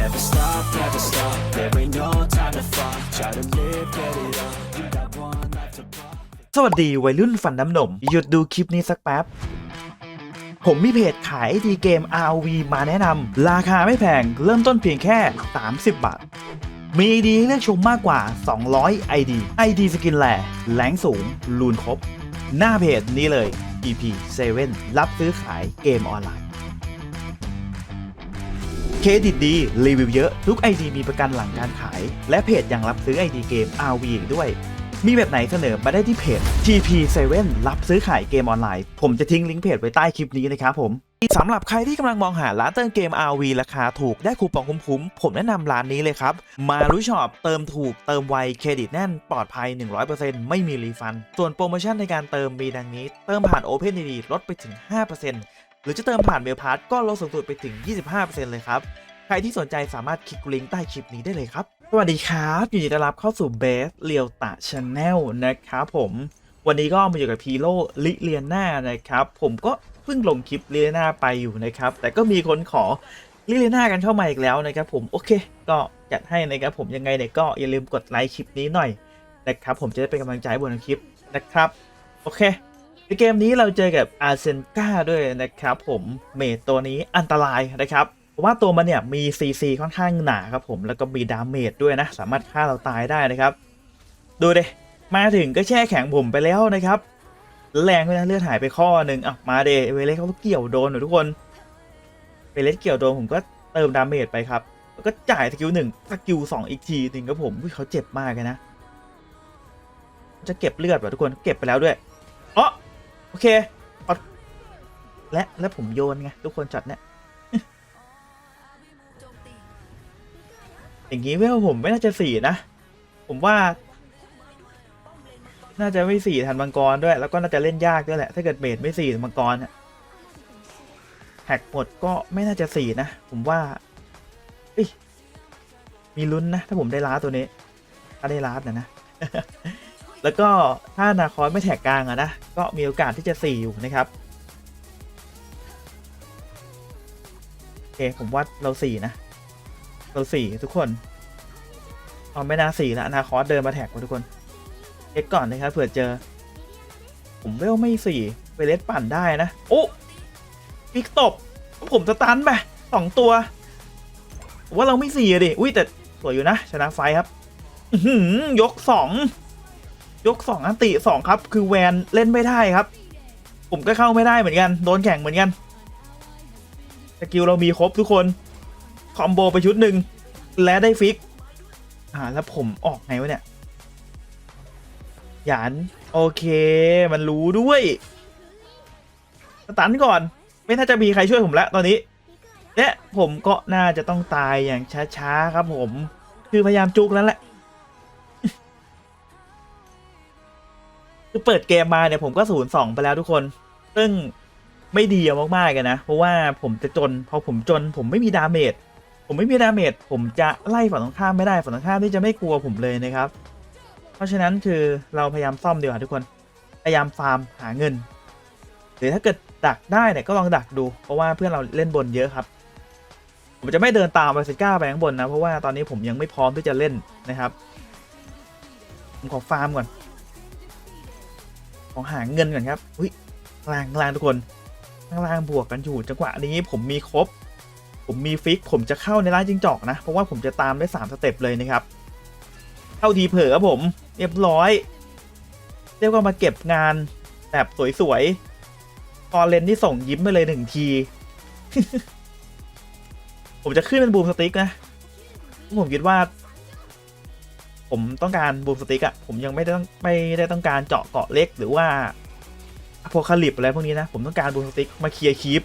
Never stop, never stop. There ain't no time to fall. Try to live, get it up. You got one life to pop. สวัสดีวัยรุ่นฟันน้ำนม หยุดดูคลิปนี้สักแป๊บ ผมมีเพจขายดีเกม RV มาแนะนำราคาไม่แพง เริ่มต้นเพียงแค่ 30 บาท มีไอดีให้เลือกชมมากกว่า 200 ID ID สกินแหล่แรงสูง ลูนครบ หน้าเพจนี้เลย EP 7 รับซื้อขายเกมออนไลน์ เครดิตดีรีวิวเยอะทุก ID มีประกันหลังการขาย และเพจยังรับซื้อ ID เกม RV อีกด้วย มีแบบไหนเสนอมาได้ที่เพจ TP7 รับซื้อขายเกมออนไลน์ ผมจะทิ้งลิงก์เพจไว้ใต้คลิปนี้นะครับผมสำหรับใครที่กำลังมองหาร้านเติมเกม RV ราคาถูกได้คูปองคุ้มๆ ผมแนะนำร้านนี้เลยครับ มารู้ช็อปเติมถูกเติมไวเครดิตแน่นปลอดภัย 100%ไม่มีรีฟัน ส่วนโปรโมชั่นในการเติมมีดังนี้ เติมผ่าน OpenID ลดไปถึง 5% หรือจะเติมผ่านเมลพาร์ก็ลดสูงสุดไปถึง 25%เลยครับ ใครที่สนใจสามารถคลิกลิงก์ใต้คลิปนี้ได้เลยครับ สวัสดีครับยินดีต้อนรับเข้าสู่เบสเรียวตะชาแนลนะครับผมวันนี้ก็มาอยู่กับพีโรลิเลียนานะครับ ผมก็เพิ่งลงคลิปลิเลียนาไปอยู่นะครับ แต่ก็มีคนขอลิเลียนากันเข้ามาอีกแล้วนะครับ ผมโอเค ก็จัดให้นะครับผมยังไงเนี่ยก็อย่าลืมกดไลค์คลิปนี้หน่อยนะครับผมจะได้เป็นกำลังใจบนคลิปนะครับ โอเค ในเกมนี้เราเจอกับอาร์เซนกาด้วยนะครับผมเมดตัวนี้อันตรายนะครับเพราะว่าตัวมันเนี่ยมี CC ค่อนข้างหนาครับผมแล้วก็มีดาเมจด้วยนะ สามารถฆ่าเราตายได้นะครับ ดูเดมาถึงก็แช่แข็งผมไปแล้วนะครับ แรงด้วยนะเลือดหายไปข้อหนึ่งอะมาเดเวเลสเขาก็เกี่ยวโดนหนูทุกคนเวเลสเกี่ยวโดนผมก็เติมดาเมจไปครับแล้วก็จ่ายสกิลหนึ่งสกิลสองอีกทีหนึ่งครับผมเขาเจ็บมากเลยนะ จะเก็บเลือดว่ะทุกคนเก็บไปแล้วด้วยอ๋อ โอเคเอาและและผมโยนไงทุกคนจัดเนี่ยอย่างนี้เวลผมไม่น่าจะสี่นะ ผมว่า น่าจะไม่สี่ทันมังกรด้วย แล้วก็น่าจะเล่นยากด้วยแหละ ถ้าเกิดเมดไม่สี่มังกรอะแฮกหมดก็ไม่น่าจะสี่นะ ผมว่าอมีลุ้นนะ ถ้าผมได้ล้าตัวนี้ ถ้าได้ล้านะนะ แล้วก็ถ้านาคอสไม่แท็กกลางอะนะก็มีโอกาสที่จะสี่อยู่นะครับโอเคผมว่าเราสี่นะ เราสี่ทุกคนเอาไม่น่าสี่ละนาคอสเดินมาแท็กมาทุกคนเช็คก่อนนะครับเผื่อเจอ ผมเวลไม่สี่ไปเลสปั่นได้นะ โอ้ปิกตบผมสตันไปสองตัว ว่าเราไม่สี่ดิ อุ้ยแต่สวยอยู่นะ ชนะไฟครับยกสอง ยกสองอันติสองครับ คือแวนเล่นไม่ได้ครับ ผมก็เข้าไม่ได้เหมือนกันโดนแข่งเหมือนกันสกิลเรามีครบทุกคน คอมโบไปชุดหนึ่งและได้ฟิก อ่าแล้วผมออกไงวะเนี่ยหยานโอเค มันรู้ด้วยสตันก่อน ไม่น่าจะมีใครช่วยผมแล้วตอนนี้และผมก็น่าจะต้องตายอย่างช้าๆครับผม คือพยายามจุกแล้วแหละ คือเปิดเกมมาเนี่ยผมก็ศูนย์สองไปแล้วทุกคน ซึ่งไม่ดีอะมากๆกันนะ เพราะว่าผมจะจน พอผมจน ผมไม่มีดาเมจ ผมไม่มีดาเมจ ผมจะไล่ฝั่งตรงข้ามไม่ได้ ฝั่งตรงข้ามที่จะไม่กลัวผมเลยนะครับ เพราะฉะนั้นคือเราพยายามซ่อมดีกว่าทุกคน พยายามฟาร์มหาเงิน หรือถ้าเกิดดักได้เนี่ยก็ลองดักดู เพราะว่าเพื่อนเราเล่นบนเยอะครับ ผมจะไม่เดินตามไปสิก้าไปข้างบนนะ เพราะว่าตอนนี้ผมยังไม่พร้อมที่จะเล่นนะครับ ผมขอฟาร์มก่อน อหาเงินก่อนครับอุ้ยข้างล่างข้างล่างทุกคนข้างล่างบวกกันอยู่จังหวะนี้ผมมีครบ ผมมีฟิก ผมจะเข้าในร้านจิงจอกนะ เพราะว่าผมจะตามได้3สเต็ปเลยนะครับ เข้าทีเผลอครับผม เรียบร้อย เรียกว่ามาเก็บงานแบบสวยๆพอเลนที่ส่งยิ้มไปเลยหนึ่งที ผมจะขึ้นเป็นบูมสติ๊กนะ ผมคิดว่า ผมต้องการบูมสติกอะผมยังไม่ได้ต้องไม่ได้ต้องการเจาะเกาะเล็กหรือว่าอโพคาลิปอะไรพวกนี้นะ ผมต้องการบูมสติกมาเคลียร์คีป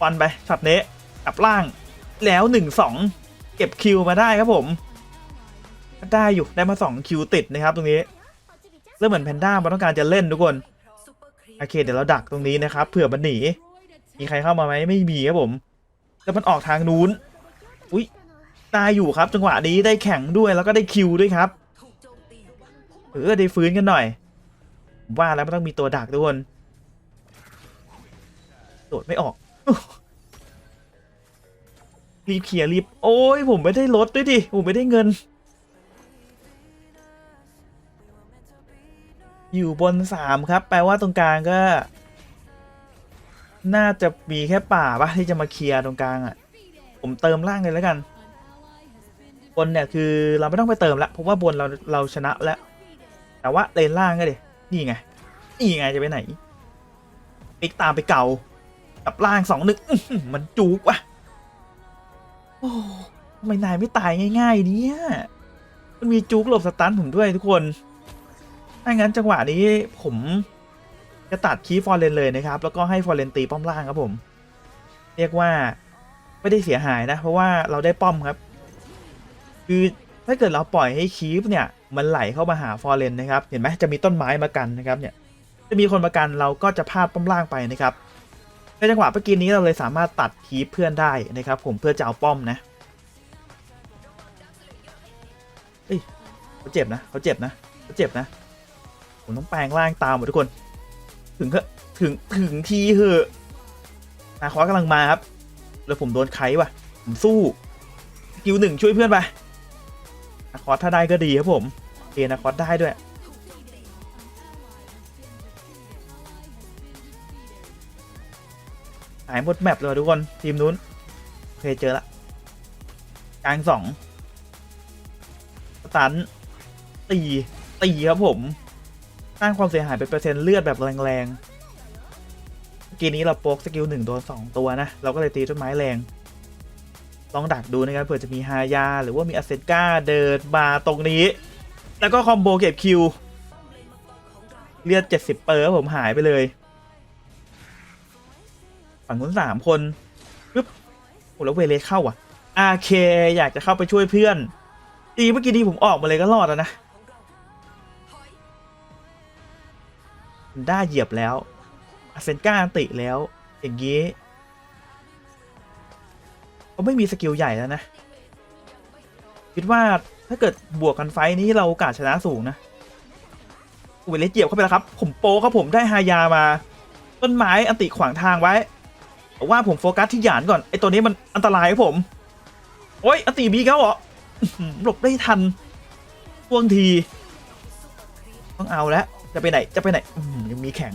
ฟันไปช็อตเนะกลับล่างแล้วหนึ่งสองเก็บคิวมาได้ครับผม ได้อยู่ได้มาสองคิวติดนะครับตรงนี้เริ่มเหมือนแพนด้ามันต้องการจะเล่นทุกคนโอเคเดี๋ยวเราดักตรงนี้นะครับเผื่อมันหนีมีใครเข้ามาไหมไม่มีครับผม แล้วมันออกทางนู้น อุ้ย ได้อยู่ครับ จังหวะนี้ได้แข่งด้วยแล้วก็ได้คิวด้วยครับเออได้ฟื้นกันหน่อย ว่าแล้วมันต้องมีตัวดักทุกคนโดดไม่ออกรีบเคลียร์รีบโอ้ยผมไม่ได้ลดด้วยดิผมไม่ได้เงิน อยู่บนสามครับ แปลว่าตรงกลางก็ น่าจะมีแค่ป่าปะที่จะมาเคลียร์ตรงกลางอะ่ะ ผมเติมล่างเลยแล้วกัน บนเนี่ยคือเราไม่ต้องไปเติมละเพราะว่าบนเราเราชนะแล้ว แต่ว่าเลนล่างก็ดินี่ไง นี่ไงจะไปไหนปิกตามไปเก่ากับล่างสองหนึ่งมันจุกว่ะโอ้ทำไมนายไม่ตายง่ายๆเนี่ยมันมีจุกหลบสตันผมด้วยทุกคนถ้างั้นจังหวะนี้ผมจะตัดคีฟอร์เรนเลยนะครับ แล้วก็ให้ฟอร์เรนตีป้อมล่างครับผม เรียกว่าไม่ได้เสียหายนะ เพราะว่าเราได้ป้อมครับ คือถ้าเกิดเราปล่อยให้คีฟเนี่ยมันไหลเข้ามาหาฟอร์เรนนะครับเห็นไหมจะมีต้นไม้มากันนะครับเนี่ยจะมีคนมากันเราก็จะพลาดป้อมล่างไปนะครับในจังหวะเมื่อกี้นี้เราเลยสามารถตัดคีปเพื่อนได้นะครับ ผมเพื่อจะเอาป้อมนะเฮ้ยเขาเจ็บนะเขาเจ็บนะเขาเจ็บนะผมต้องแปลงร่างตามหมดทุกคน ถึงก็ถึงถึงทีเหอะนาคอสกำลังมาครับ แล้วผมโดนไขว่ะผมสู้สกิลหนึ่งช่วยเพื่อนไป นาคอสถ้าได้ก็ดีครับผมเอนาคอสได้ด้วยหายหมดแมปเลยทุกคนทีมนู้นโอเคเจอละกลางสองสตันตีตีครับผมสร้างความเสียหายเป็นเปอร์เซ็นต์เลือดแบบแรงๆเมื่อกี้นี้เราโป๊กสกิลหนึ่งโดนสองตัวนะ เราก็เลยตีต้นไม้แรง ลองดักดูนะครับเผื่อจะมีฮายา หรือว่ามีอาเซนกาเดินมาตรงนี้ แล้วก็คอมโบเก็บคิว เลือด 70 เปอร์ผมหายไปเลย ฝั่งนู้นสามคนปึ๊บโอ้แล้วเวเลเข้าอะอาเคอยากจะเข้าไปช่วยเพื่อน ดีเมื่อกี้ดีผมออกมาเลยก็รอดแล้วนะได้เหยียบแล้วอาเซนก้าติแล้ว อย่างนี้ ก็ไม่มีสกิลใหญ่แล้วนะ คิดว่าถ้าเกิดบวกกันไฟนี้เราโอกาสชนะสูงนะเวเลสเหยียบเข้าไปแล้วครับ ผมโปครับผมได้ฮายามา ต้นไม้อันติขวางทางไว้ว่าผมโฟกัสที่หยานก่อนไอตัวนี้มันอันตรายครับผม โอ้ยอันตีบีเขาเหรอหลบได้ทันพ่วงที ต้องเอาแล้วจะไปไหนจะไปไหนยังมีแข็ง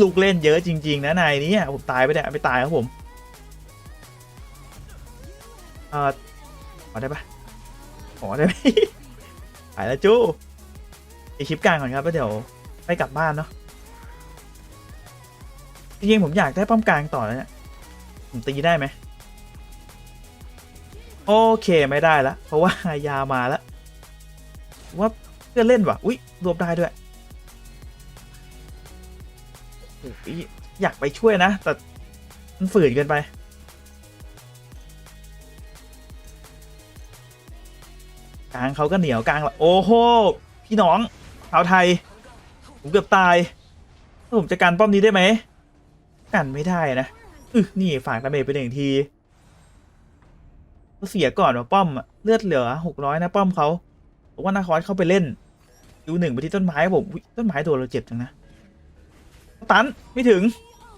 ลูกเล่นเยอะจริง ๆ นะนายนี้ผมตายไปเนี่ยไม่ตายครับผม เออขอได้ปะขอได้ไหมไปแล้วจู้ไปคลิปกลางก่อนครับแล้วเดี๋ยวไปกลับบ้านเนาะจริงๆผมอยากได้ป้อมกลางต่อแล้วเนี่ยผมตีได้ไหมโอเคไม่ได้ละเพราะว่ายามาแล้วว่าเพื่อนเล่นว่ะอุ๊ยรวบได้ด้วยอยากไปช่วยนะ แต่มันฝืนเกินไป กลางเขาก็เหนียวกลางโอ้โหพี่น้องชาวไทย ผมเกือบตายแล้วผมจะการป้อมนี้ได้ไหมกันไม่ได้นะอึนี่ฝากดาเมจไปหนึ่งทีก็เสียก่อนว่าป้อมเลือดเหลือหกร้อยนะป้อมเขาบอกว่านาคอสเข้าไปเล่นดูหนึ่งไปที่ต้นไม้ผมต้นไม้ตัวเราเจ็บจังนะตันไม่ถึง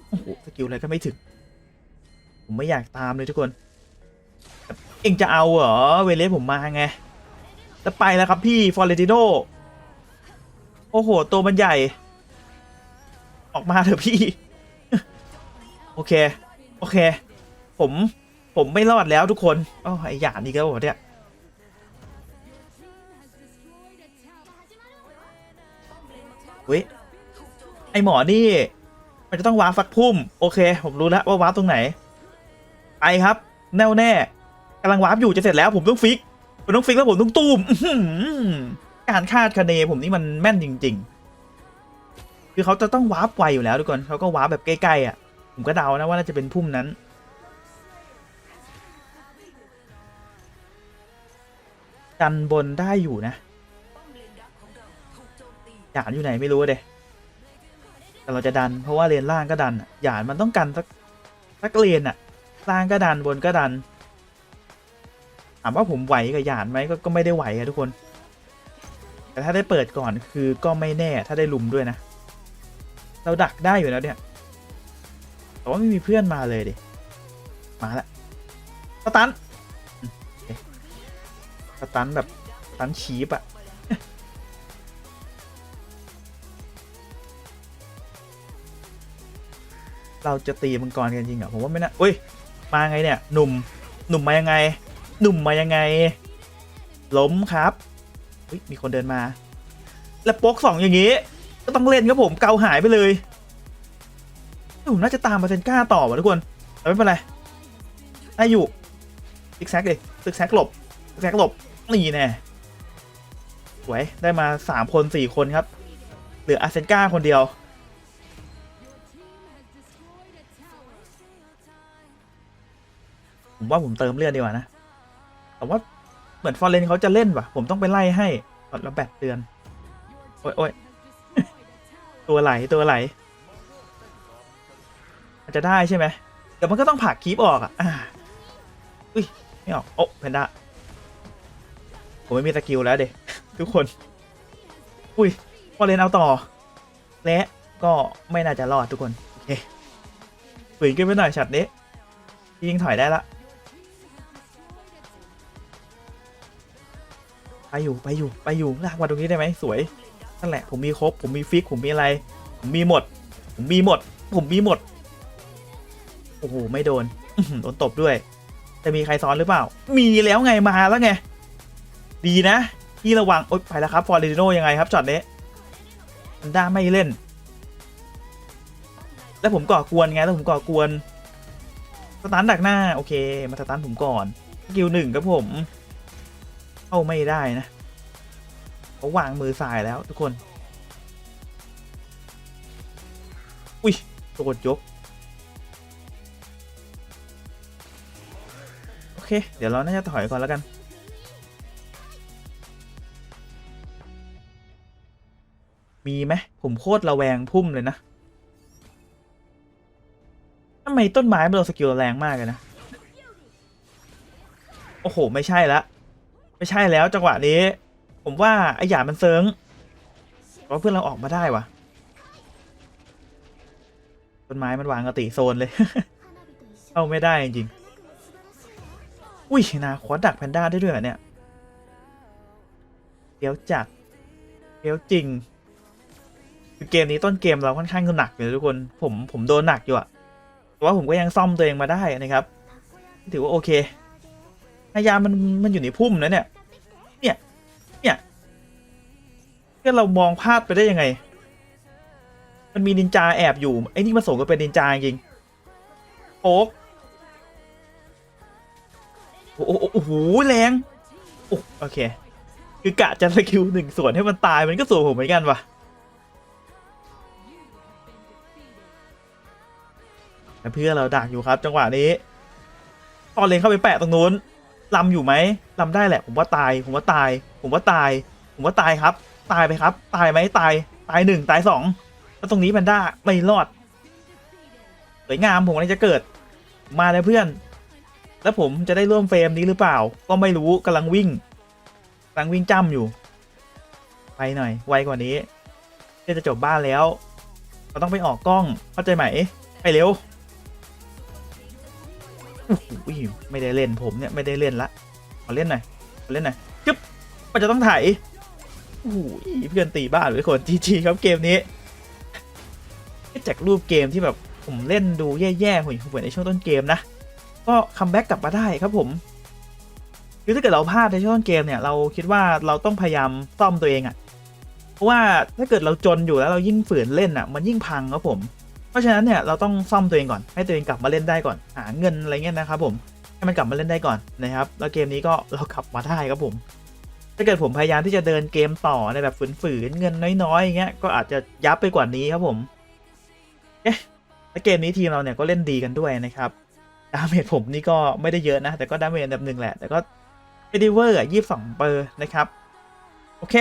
โอ้โหสกิลอะไรก็ไม่ถึง ผมไม่อยากตามเลยทุกคน เอ็งจะเอาเหรอเวเลสผมมาไง จะไปแล้วครับพี่ฟอร์เรติโนโอ้โห ตัวมันใหญ่ ออกมาเถอะพี่ โอเค โอเค ผม ผมไม่รอดแล้วทุกคนอ๋อไอหยาดนี่ก็บอกเนี่ยเว้ย ไอหมอนี่ มันจะต้องวาฟักพุ่ม โอเค ผมรู้แล้วว่าวาตรงไหนไปครับ แน่วแน่กำลังวาอยู่จะเสร็จแล้วผมต้องฟิก ผมต้องฟิกแล้วผมต้องตูมการคาดคะเนผมนี่มันแม่นจริง ๆ คือเขาจะต้องวาร์ปไวอยู่แล้วทุกคนเขาก็วาร์ปแบบใกล้ๆอะ ผมก็เดานะว่าน่าจะเป็นพุ่มนั้นดันบนได้อยู่นะหยานอยู่ไหนไม่รู้เดยแต่เราจะดัน เพราะว่าเลนล่างก็ดันหยานมันต้องกันสักสักเลนอะล่างก็ดันบนก็ดันามว่าผมไหวกับหยานไหมก็ก็ไม่ได้ไหวอะทุกคน แต่ถ้าได้เปิดก่อนคือก็ไม่แน่ถ้าได้ลุมด้วยนะ เราดักได้อยู่แล้วเนี่ย แต่ว่าไม่มีเพื่อนมาเลยดิ มาละสตันสตันแบบสตันชีปอะเราจะตีมังกรกันจริงเหรอผมว่าไม่น่าอุ้ย มาไงเนี่ย หนุ่ม หนุ่มมายังไง หนุ่มมายังไง ล้มครับมีคนเดินมา แล้วโป๊กสองอย่างงี้ ก็ต้องเล่นครับผมเกาหายไปเลยผมน่าจะตามมาเซนก้าต่อว่ะทุกคนแต่ไม่เป็นไรได้อยู่ซิกแซกเลยซิกแซกหลบซิกแซกหลบนี่แน่สวยได้มาสามคนสี่คนครับ เหลืออาเซนก้าคนเดียวผมว่าผมเติมเลือดดีกว่านะ แต่ว่าเหมือนฟอร์เรนเขาจะเล่นว่ะ ผมต้องไปไล่ให้แล้วแบตเตือน โอ้ยโอ้ยตัวไหลตัวไหลอาจจะได้ใช่ไหมเดี๋ยวมันก็ต้องผักคีบออกอะอุ้ยไม่ออกโอ้เพนด้าผมไม่มีสกิลแล้วเด็ทุกคน อุ้ยฟอร์เรนเอาต่อ และก็ไม่น่าจะรอดทุกคน โอเคฝืนขึ้นไปหน่อยฉัดนี้ยิงถอยได้ละ อยู่ไปอยู่ไปอยู่ลากมาตรงนี้ได้ไหมสวยนั่นแหละผมมีครบผมมีฟิกผมมีอะไร ผมมีหมด ผมมีหมด ผมมีหมดโอ้โหไม่โดนโดนตบด้วยจะมีใครซ้อนหรือเปล่า มีแล้วไงมาแล้วไง ดีนะที่ระวังโอ๊ยไปแล้วครับฟอร์เรนโนยังไงครับจอดนี้มันด้าไม่เล่น แล้วผมก่อกวนไงแล้วผมก่อกวนสตันดักหน้า โอเค มาสตันผมก่อนสกิลหนึ่งครับผม เข้าไม่ได้นะเขาวางมือสายแล้วทุกคน อุ้ยโดดยก โอเค เดี๋ยวเราน่าจะถอยก่อนแล้วกัน มีไหมผมโคตรระแวงพุ่มเลยนะทำไมต้นไม้มันโดนสกิลแรงมากเลยนะ โอ้โห ไม่ใช่ละ ไม่ใช่แล้วจังหวะนี้ ผมว่าไอหยามันเซิงเพราะเพื่อนเราออกมาได้วะต้นไม้มันวางกติโซนเลย เข้าไม่ได้จริงอุ้ยนาคอดักแพนด้าได้ด้วยเหรอเนี่ยเดี๋ยวจัดเดี๋ยวจริงคือเกมนี้ต้นเกมเราค่อนข้างหนักอยู่ทุกคนผมผมโดนหนักอยู่อะแต่ว่าผมก็ยังซ่อมตัวเองมาได้นะครับ ถือว่าโอเค พยายามมันมันอยู่ในพุ่มนะเนี่ย เนี่ย เนี่ยก็เรามองพลาดไปได้ยังไง มันมีนินจาแอบอยู่ ไอ้นี่มันสงกับเป็นนินจาจริงโอ๊กโอ้โหแรงโอโอเค คือกะจะสกิลหนึ่งส่วนให้มันตายมันก็ส่วนผมเหมือนกันวะเพื่อเราดักอยู่ครับ จังหวะนี้ตอนเลนเข้าไปแปะตรงนู้น ลำอยู่ไหมลำได้แหละ ผมว่าตาย ผมว่าตาย ผมว่าตาย ผมว่าตายครับ ตายไปครับ ตายไหมตาย ตายหนึ่งตายสองแล้วตรงนี้แพนด้าไม่รอดสวยงามผมกำลังจะเกิด มาแล้วเพื่อน แล้วผมจะได้ร่วมเฟรมนี้หรือเปล่า ก็ไม่รู้กำลังวิ่งกำลังวิ่งจ้ำอยู่ ไปหน่อย ไวกว่านี้จะจบบ้านแล้ว เราต้องไปออกกล้องเข้าใจไหม ไปเร็ว อ้โหไม่ได้เล่นผมเนี่ยไม่ได้เล่นละขอเล่นหน่อยขอเล่นหน่อยจึ๊บมันจะต้องถ่ายโอ้โหเพื่อนตีบ้านเลยคนจีจีครับเกมนี้จากรูปเกมที่แบบผมเล่นดูแย่ๆหุ่นหุ่นในช่วงต้นเกมนะ ก็คัมแบ็กกลับมาได้ครับผมคือถ้าเกิดเราพลาดในช่วงต้นเกมเนี่ยเราคิดว่าเราต้องพยายามซ่อมตัวเองอะ่ะ เพราะว่าถ้าเกิดเราจนอยู่แล้วเรายิ่งฝืนเล่นอะ่ะ มันยิ่งพังครับผม ราะฉะนั้นเนี่ยเราต้องซ่อมตัวเองก่อนให้ตัวเองกลับมาเล่นได้ก่อนหาเงินอะไรเงี้ยนะครับผมให้มันกลับมาเล่นได้ก่อนนะครับแล้วเกมนี้ก็เรากลับมาได้ครับผม ถ้าเกิดผมพยายามที่จะเดินเกมต่อในแบบฝืนๆเงินน้อยๆอย่างเงี้ยก็อาจจะยับไปกว่านี้ครับผมเอ๊ะแล้วเกมนี้ทีมเราเนี่ยก็เล่นดีกันด้วยนะครับดาเมจผมนี่ก็ไม่ได้เยอะนะ แต่ก็ดาเมจอันดับหนึ่งแหละแต่ก็เดเวอร์ยี่สิบสองเปอร์นะครับ โอเค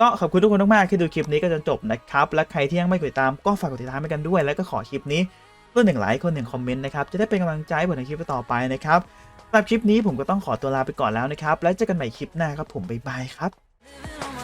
ก็ขอบคุณทุกคนมากๆที่ดูคลิปนี้ก็จนจบนะครับ และใครที่ยังไม่กดติดตามก็ฝากกดติดตามให้กันด้วย แล้วก็ขอคลิปนี้ตัวหนึ่งไลค์คนหนึ่งคอมเมนต์นะครับ จะได้เป็นกำลังใจให้ผมในคลิปต่อไปนะครับสำหรับคลิปนี้ผมก็ต้องขอตัวลาไปก่อนแล้วนะครับ แล้วเจอกันใหม่คลิปหน้าครับผมบ๊ายบายครับ